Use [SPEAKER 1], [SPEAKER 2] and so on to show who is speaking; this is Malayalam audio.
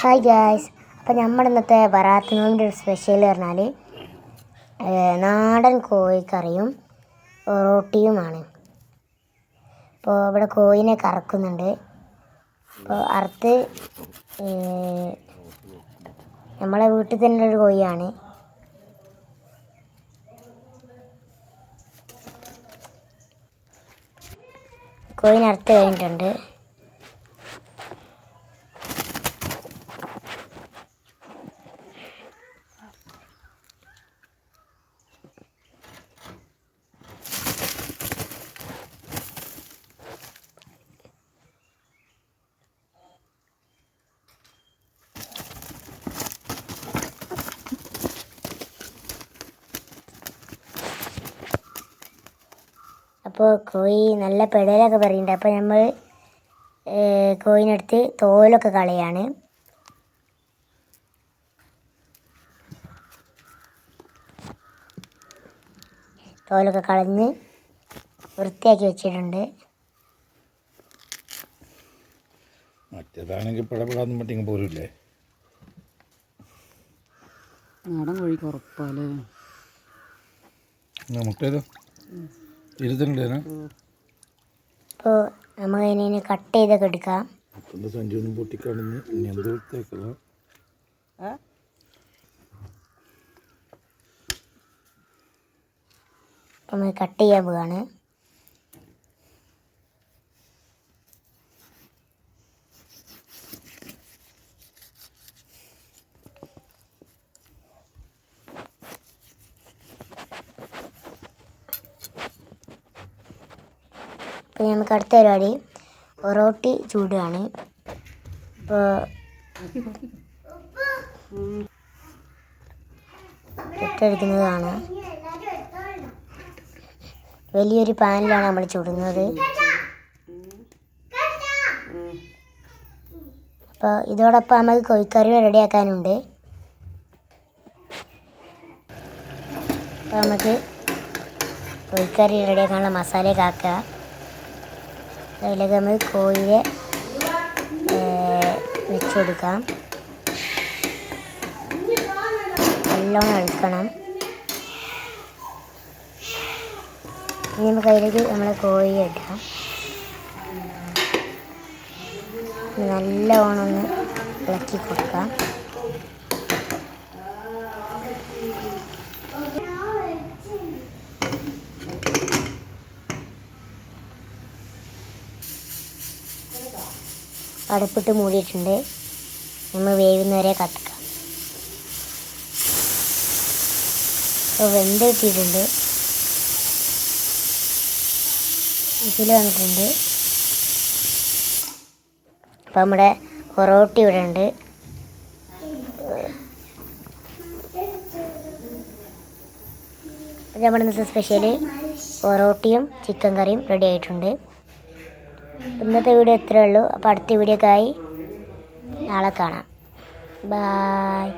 [SPEAKER 1] ഹായ് ഗായ്സ് അപ്പം നമ്മളിന്നത്തെ ഇന്നത്തെ ബറാത്ത് നോമ്പിന്റെ ഒരു സ്പെഷ്യൽ പറഞ്ഞാൽ നാടൻ കോഴിക്കറിയും റോട്ടിയുമാണ്. അപ്പോൾ ഇവിടെ കോഴിനെ കറക്കുന്നുണ്ട്. അപ്പോൾ അറുത്ത് നമ്മളെ വീട്ടിൽ തന്നെ ഒരു കോഴിയാണ്. കോഴിനെ അറുത്ത് കഴിഞ്ഞിട്ടുണ്ട്. അപ്പോൾ കോഴി നല്ല പെടലൊക്കെ പറയുന്നുണ്ട് അപ്പോൾ നമ്മൾ കോഴിനെടുത്ത് തോലൊക്കെ കളയാണ്. തോലൊക്കെ കളഞ്ഞ് വൃത്തിയാക്കി വെച്ചിട്ടുണ്ട്.
[SPEAKER 2] മറ്റേതാണെങ്കിൽ പിടപെടാന്നും പറ്റിങ്ങ് പോരില്ലേ?
[SPEAKER 3] നാടൻ കോഴിക്ക് ഉറപ്പാല്ലേ?
[SPEAKER 2] മുട്ടേതോ ഇരുത്തണ്ടേനാ
[SPEAKER 1] അപ്പോൾ നമുക്ക് അതിനെ കട്ട് ചെയ്തൊക്കെ എടുക്കാം.
[SPEAKER 2] മുട്ടന്റെ സഞ്ചി ഒന്നും പൊട്ടിക്കളഞ്ഞ് ഇനി എന്ത്
[SPEAKER 1] നമ്മൾ കട്ട് ചെയ്യാൻ പോവാണ്. അപ്പോൾ നമുക്ക് അടുത്ത പരിപാടി. ഒറോട്ടി ചൂടാണ്. ഇപ്പോൾ ഇട്ടെടുക്കുന്നതാണ് വലിയൊരു പാനിലാണ് നമ്മൾ ചുടുന്നത്. അപ്പോൾ ഇതോടൊപ്പം നമുക്ക് കോഴിക്കറി റെഡിയാക്കാനുണ്ട്. അപ്പോൾ നമുക്ക് കോഴിക്കറി റെഡിയാക്കാനുള്ള മസാലയൊക്കെ ആക്കുക. അതിലേക്ക് നമ്മൾ കോഴിയെ വെച്ച് കൊടുക്കാം. നല്ലോണം ഇളക്കണം ഇനി നമുക്ക് അതിലേക്ക് നമ്മളെ കോഴി ഇടാം. നല്ലോണം ഒന്ന് ഇളക്കി കൊടുക്കാം. അടുപ്പിട്ട് മൂടിയിട്ടുണ്ട്. നമ്മൾ വേവുന്നവരെ കത്തിക്കാം. വെന്ത് കിട്ടിയിട്ടുണ്ട്. ഇതിൽ വന്നിട്ടുണ്ട്. അപ്പോൾ നമ്മുടെ പൊറോട്ടി ഇവിടെ ഉണ്ട്. നമ്മുടെ ഇന്നത്തെ സ്പെഷ്യൽ പൊറോട്ടയും ചിക്കൻ കറിയും റെഡി ആയിട്ടുണ്ട്. ഇന്നത്തെ വീഡിയോ ഇത്രയേ ഉള്ളൂ. അപ്പോൾ അടുത്ത വീഡിയോക്കായി നാളെ കാണാം. ബായ്